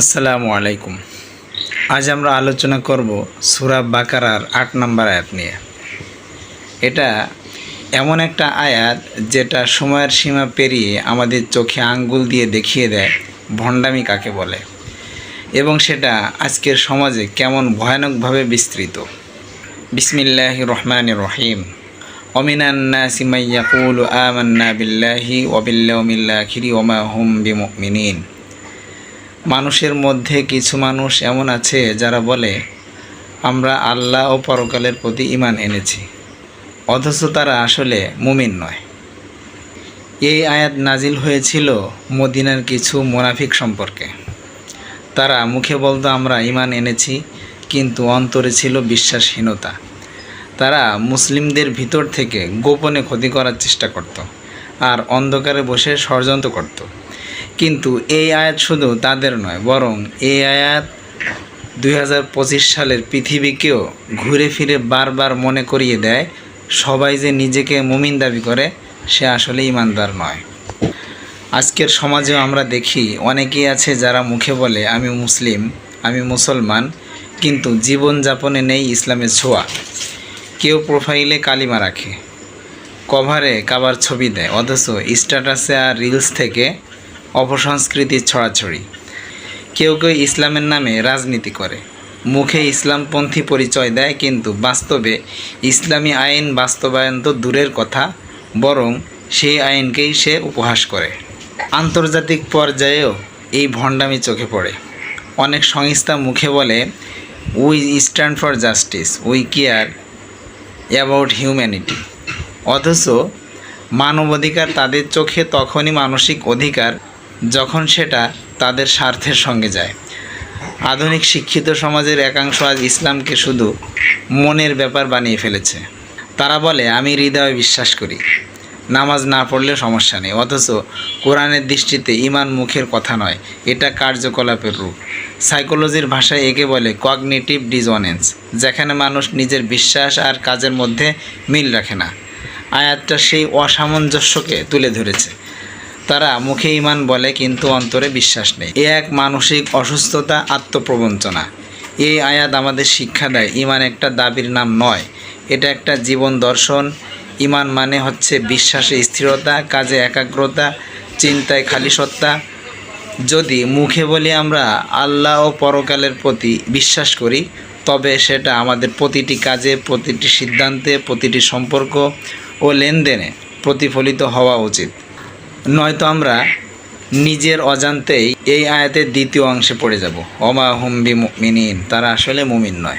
আসসালামু আলাইকুম। আজ আমরা আলোচনা করব সুরা বাকারার আট নম্বর আয়াত নিয়ে। এটা এমন একটা আয়াত যেটা সময়ের সীমা পেরিয়ে আমাদের চোখে আঙ্গুল দিয়ে দেখিয়ে দেয়, ভণ্ডামি কাকে বলে? এবং সেটা আজকের সমাজে কেমন ভয়ানকভাবে বিস্তৃত। বিসমিল্লাহ রহমান রহিম। অমিনান্না সিমাইয়াকুল আমান্না বিল্লাহি ওবিল্লাখিরি ওমা হুম বিমিনীন মানুষের মধ্যে কিছু মানুষ এমন আছে যারা বলে, আমরা আল্লাহ ও পরকালের প্রতি ইমান এনেছি। অথচ তারা আসলে মুমিন নয়। এই আয়াত নাজিল হয়েছিল মদিনার কিছু মোনাফিক সম্পর্কে। তারা মুখে বলতো, আমরা ইমান এনেছি, কিন্তু অন্তরে ছিল বিশ্বাসহীনতা। তারা মুসলিমদের ভিতর থেকে গোপনে ক্ষতি করার চেষ্টা করত, আর অন্ধকারে বসে ষড়যন্ত্র করত। কিন্তু এই আয়াত শুধু তাদের নয়, বরং এই আয়াত দু হাজার পঁচিশ সালের পৃথিবীকেও ঘুরে ফিরে বারবার মনে করিয়ে দেয়, সবাই যে নিজেকে মুমিন দাবি করে, সে আসলে ইমানদার নয়। আজকের সমাজেও আমরা দেখি অনেকেই আছে যারা মুখে বলে, আমি মুসলিম, আমি মুসলমান, কিন্তু জীবনযাপনে নেই ইসলামের ছোঁয়া। কেউ প্রোফাইলে কালিমা রাখে, কভারে কাবার ছবি দেয়, অথচ স্ট্যাটাসে আর রিলস থেকে অপসংস্কৃতির ছড়াছড়ি। কেউ কেউ ইসলামের নামে রাজনীতি করে। মুখে ইসলামপন্থী পরিচয় দেয় কিন্তু বাস্তবে ইসলামী আইন বাস্তবায়ন তো দূরের কথা, বরং সেই আইনকেই সে উপহাস করে। আন্তর্জাতিক পর্যায়েও এই ভণ্ডামি চোখে পড়ে। অনেক সংস্থা মুখে বলে we stand for justice we care about humanity অথচ মানবাধিকার তাদের চোখে তখনই মানসিক অধিকার যখন সেটা তাদের স্বার্থের সঙ্গে যায়। আধুনিক শিক্ষিত সমাজের একাংশ আজ ইসলামকে শুধু মনের ব্যাপার বানিয়ে ফেলেছে। তারা বলে, আমি হৃদয়ে বিশ্বাস করি। নামাজ না পড়লে সমস্যা নেই। অথচ কোরআনের দৃষ্টিতে ইমান মুখের কথা নয়। এটা কার্যকলাপের রূপ। সাইকোলজির ভাষায় একে বলে, কগনিটিভ ডিসঅনেন্স, যেখানে মানুষ নিজের বিশ্বাস আর কাজের মধ্যে মিল রাখে না। আয়াতটা সেই অসামঞ্জস্যকে তুলে ধরেছে। তারা মুখে ইমান বলে কিন্তু অন্তরে বিশ্বাস নেই। এ এক মানসিক অসুস্থতা, আত্মপ্রবঞ্চনা। এই আয়াত আমাদের শিক্ষা দেয় ইমান একটা দাবির নাম নয়। এটা একটা জীবন দর্শন। ইমান মানে হচ্ছে বিশ্বাসে স্থিরতা, কাজে একাগ্রতা, চিন্তায় খালি সত্তা। যদি মুখে বলি আমরা আল্লাহ ও পরকালের প্রতি বিশ্বাস করি, তবে সেটা আমাদের প্রতিটি কাজে, প্রতিটি সিদ্ধান্তে, প্রতিটি সম্পর্ক ও লেনদেনে প্রতিফলিত হওয়া উচিত। নয়তো আমরা নিজের অজান্তেই এই আয়াতের দ্বিতীয় অংশে পড়ে যাব। অমা হুম্বি মিনিন তারা আসলে মুমিন নয়।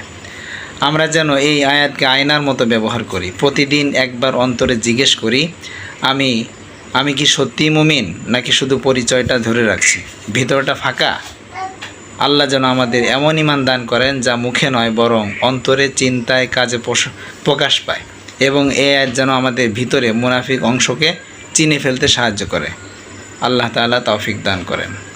আমরা যেন এই আয়াতকে আয়নার মতো ব্যবহার করি। প্রতিদিন একবার অন্তরে জিজ্ঞেস করি, আমি আমি কি সত্যিই মুমিন, নাকি শুধু পরিচয়টা ধরে রাখছি? ভিতরটা ফাঁকা? আল্লাহ যেন আমাদের এমন ইমান দান করেন যা মুখে নয়, বরং অন্তরে চিন্তায় কাজে প্রকাশ পায়। এবং এ আয়াত যেন আমাদের ভিতরে মুনাফিক অংশকে চিনে ফেলতে সাহায্য করে। আল্লাহ তালা তৌফিক দান করেন।